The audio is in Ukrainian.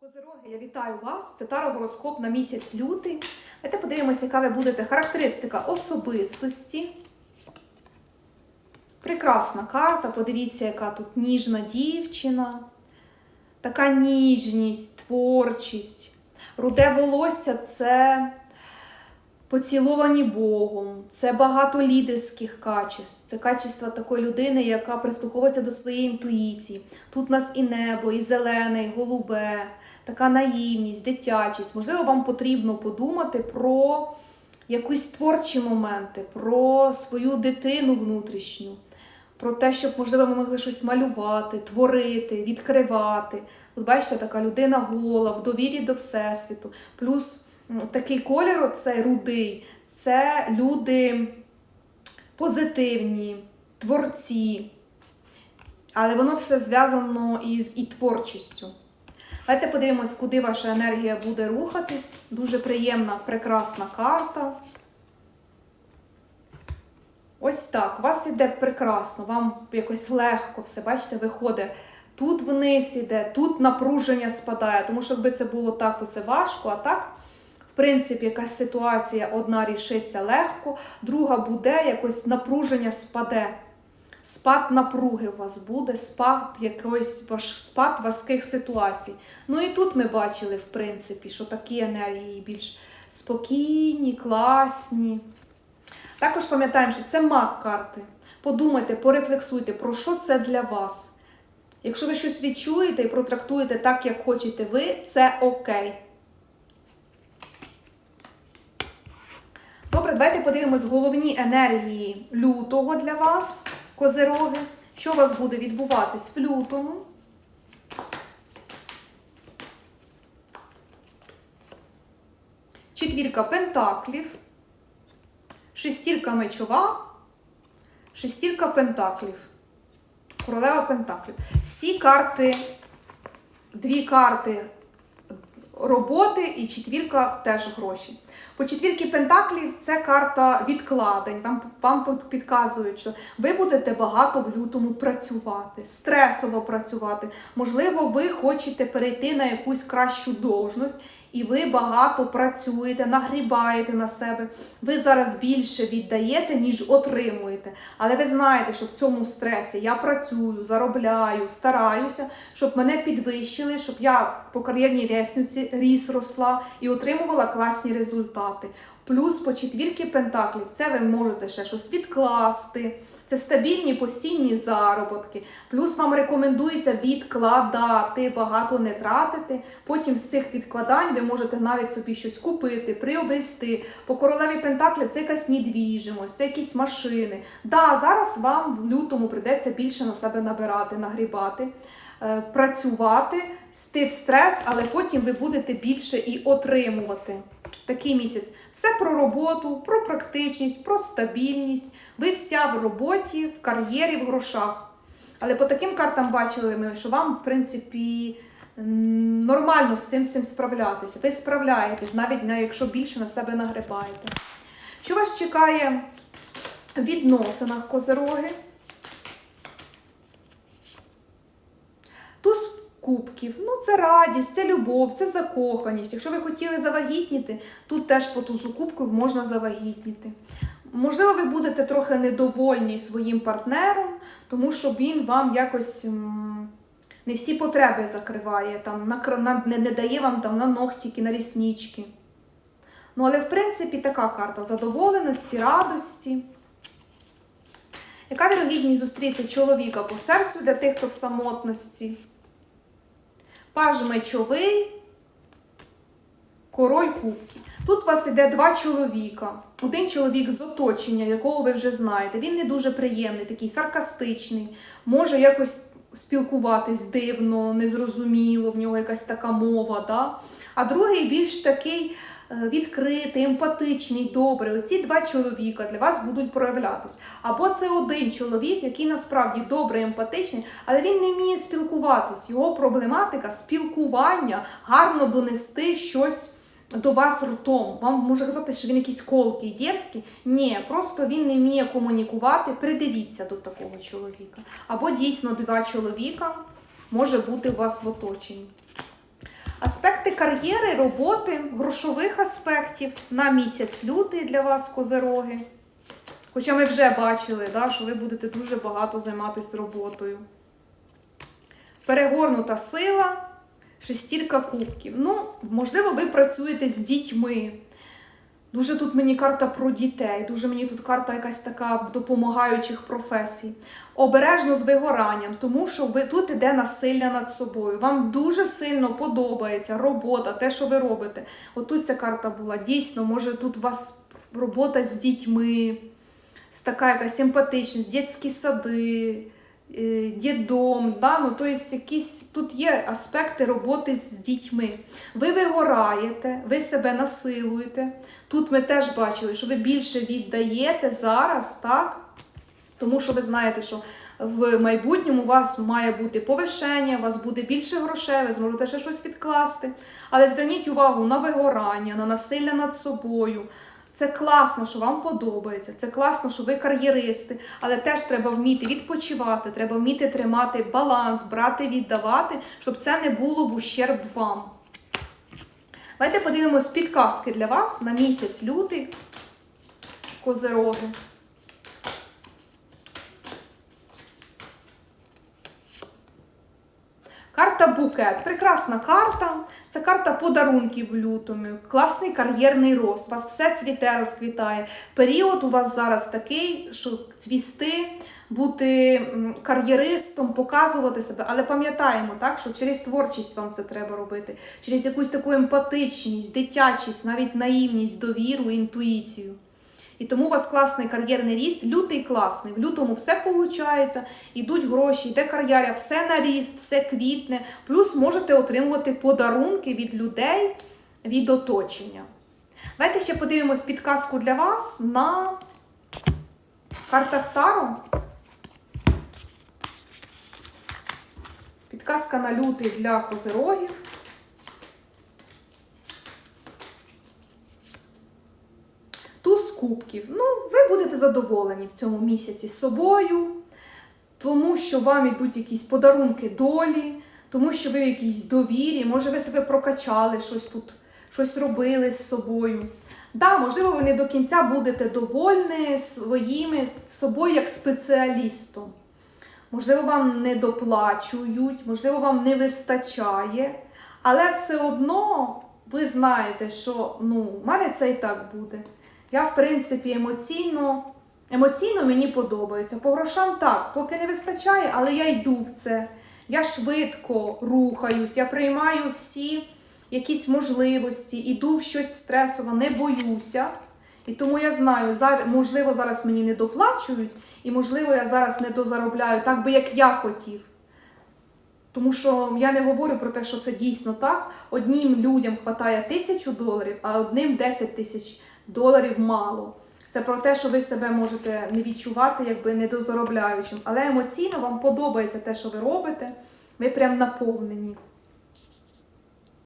Козироги, я вітаю вас. Це таро-гороскоп на місяць лютий. Давайте подивимося, яка ви будете характеристика особистості. Прекрасна карта. Подивіться, яка тут ніжна дівчина. Така ніжність, творчість. Руде волосся це поціловані Богом, це багато лідерських качеств, це качества такої людини, яка прислуховується до своєї інтуїції. Тут у нас і небо, і зелене, і голубе, така наївність, дитячість. Можливо, вам потрібно подумати про якісь творчі моменти, про свою дитину внутрішню. Про те, щоб, можливо, ми могли щось малювати, творити, відкривати. Тут бачите, така людина гола, в довірі до Всесвіту. Плюс такий кольор, це рудий, це люди позитивні, творці. Але воно все зв'язано із і творчістю. Давайте подивимось, куди ваша енергія буде рухатись. Дуже приємна, прекрасна карта. Ось так. У вас іде прекрасно, вам якось легко все, бачите, виходить. Тут вниз іде, тут напруження спадає, тому що якби це було так, то це важко, а так, в принципі, якась ситуація одна рішиться легко, друга буде, якось напруження спаде. Спад напруги у вас буде, спад якоїсь спад важких ситуацій. Ну і тут ми бачили, в принципі, що такі енергії більш спокійні, класні. Також пам'ятаємо, що це маг карти. Подумайте, порефлексуйте, про що це для вас. Якщо ви щось відчуєте і протрактуєте так, як хочете ви, це окей. Добре, давайте подивимось головні енергії лютого для вас, козироги. Що у вас буде відбуватись в лютому? Четвірка пентаклів, шестірка мечова, шестірка пентаклів, королева пентаклів. Всі карти, дві карти роботи і четвірка теж гроші. По четвірки пентаклів це карта відкладень. Там вам підказують, що ви будете багато в лютому працювати, стресово працювати. Можливо, ви хочете перейти на якусь кращу должність, і ви багато працюєте, нагрібаєте на себе. Ви зараз більше віддаєте, ніж отримуєте. Але ви знаєте, що в цьому стресі я працюю, заробляю, стараюся, щоб мене підвищили, щоб я по кар'єрній лестниці ріс росла і отримувала класні результати. Плюс по четвірки пентаклів це ви можете ще щось відкласти. Це стабільні постійні заробітки. Плюс вам рекомендується відкладати, багато не тратити. Потім з цих відкладань ви можете навіть собі щось купити, приобрести. По королеві Пентаклі це якась недвіжимость, це якісь машини. Да, зараз вам в лютому прийдеться більше на себе набирати, нагрібати, е, працювати, сти в стрес, але потім ви будете більше і отримувати. Такий місяць. Все про роботу, про практичність, про стабільність. Ви вся в роботі, в кар'єрі, в грошах. Але по таким картам бачили ми, що вам, в принципі, нормально з цим всім справлятися. Ви справляєтесь, навіть якщо більше на себе нагребаєте. Що вас чекає в відносинах козероги? Туз кубків. Ну, це радість, це любов, це закоханість. Якщо ви хотіли завагітніти, тут теж по тузу кубків можна завагітніти. Можливо, ви будете трохи недовольні своїм партнером, тому що він вам якось не всі потреби закриває, там, на, не, не дає вам там, на ногтики, на ріснички. Ну, але, в принципі, така карта задоволеності, радості. Яка вірогідність зустріти чоловіка по серцю для тих, хто в самотності? Паж мечовий, король кубків. Тут у вас іде два чоловіка. Один чоловік з оточення, якого ви вже знаєте. Він не дуже приємний, такий саркастичний, може якось спілкуватись дивно, незрозуміло, в нього якась така мова. Да? А другий більш такий е, відкритий, емпатичний, добрий. Оці два чоловіка для вас будуть проявлятись. Або це один чоловік, який насправді добрий, емпатичний, але він не вміє спілкуватись. Його проблематика спілкування, гарно донести щось до вас ртом. Вам може казати, що він якийсь колкий, дерзкий. Ні, просто він не вміє комунікувати. Придивіться до такого чоловіка. Або дійсно два чоловіка може бути у вас в оточенні. Аспекти кар'єри, роботи, грошових аспектів на місяць лютий для вас, козероги. Хоча ми вже бачили, да, що ви будете дуже багато займатися роботою. Перегорнута сила, шестірка кубків. Ну, можливо, ви працюєте з дітьми. Дуже тут мені карта про дітей, дуже мені тут карта якась така допомагаючих професій. Обережно з вигоранням, тому що ви тут іде насилля над собою. Вам дуже сильно подобається робота, те, що ви робите. Отут ця карта була. Дійсно, може тут у вас робота з дітьми, така якась емпатичність, дитячі сади, дідом, да? ну, тобто якісь тут є аспекти роботи з дітьми. Ви вигораєте, ви себе насилуєте. Тут ми теж бачили, що ви більше віддаєте зараз, так? Тому що ви знаєте, що в майбутньому у вас має бути повишення, у вас буде більше грошей, ви зможете ще щось відкласти. Але зверніть увагу на вигорання, на насилля над собою. Це класно, що вам подобається, це класно, що ви кар'єристи, але теж треба вміти відпочивати, треба вміти тримати баланс, брати, віддавати, щоб це не було в ущерб вам. Давайте подивимось підказки для вас на місяць лютий козероги. Карта букет. Прекрасна карта. Це карта подарунків в лютому. Класний кар'єрний рост. Вас все цвіте, розквітає. Період у вас зараз такий, що цвісти, бути кар'єристом, показувати себе. Але пам'ятаємо, так, що через творчість вам це треба робити, через якусь таку емпатичність, дитячість, навіть наївність, довіру, інтуїцію. І тому у вас класний кар'єрний ріст, лютий класний. В лютому все виходить, ідуть гроші, йде кар'єра, все на ріст, все квітне. Плюс можете отримувати подарунки від людей, від оточення. Давайте ще подивимось підказку для вас на картах Таро. Підказка на лютий для козирогів. Туз кубків. Ну, ви будете задоволені в цьому місяці собою, тому що вам ідуть якісь подарунки долі, тому що ви в якійсь довірі, може, ви себе прокачали, щось тут, щось робили з собою. Да, можливо, ви не до кінця будете довольні своїми собою як спеціалістом. Можливо, вам не доплачують, можливо, вам не вистачає, але все одно ви знаєте, що ну, в мене це і так буде. Я, в принципі, емоційно, емоційно мені подобається. По грошам так, поки не вистачає, але я йду в це. Я швидко рухаюсь, я приймаю всі якісь можливості, іду в щось стресове, не боюся. І тому я знаю, можливо, зараз мені не доплачують, і можливо, я зараз не дозаробляю так би, як я хотів. Тому що я не говорю про те, що це дійсно так. Одним людям вистачає тисячу доларів, а одним 10 тисяч доларів мало. Це про те, що ви себе можете не відчувати, якби недозаробляючим. Але емоційно вам подобається те, що ви робите. Ви прям наповнені.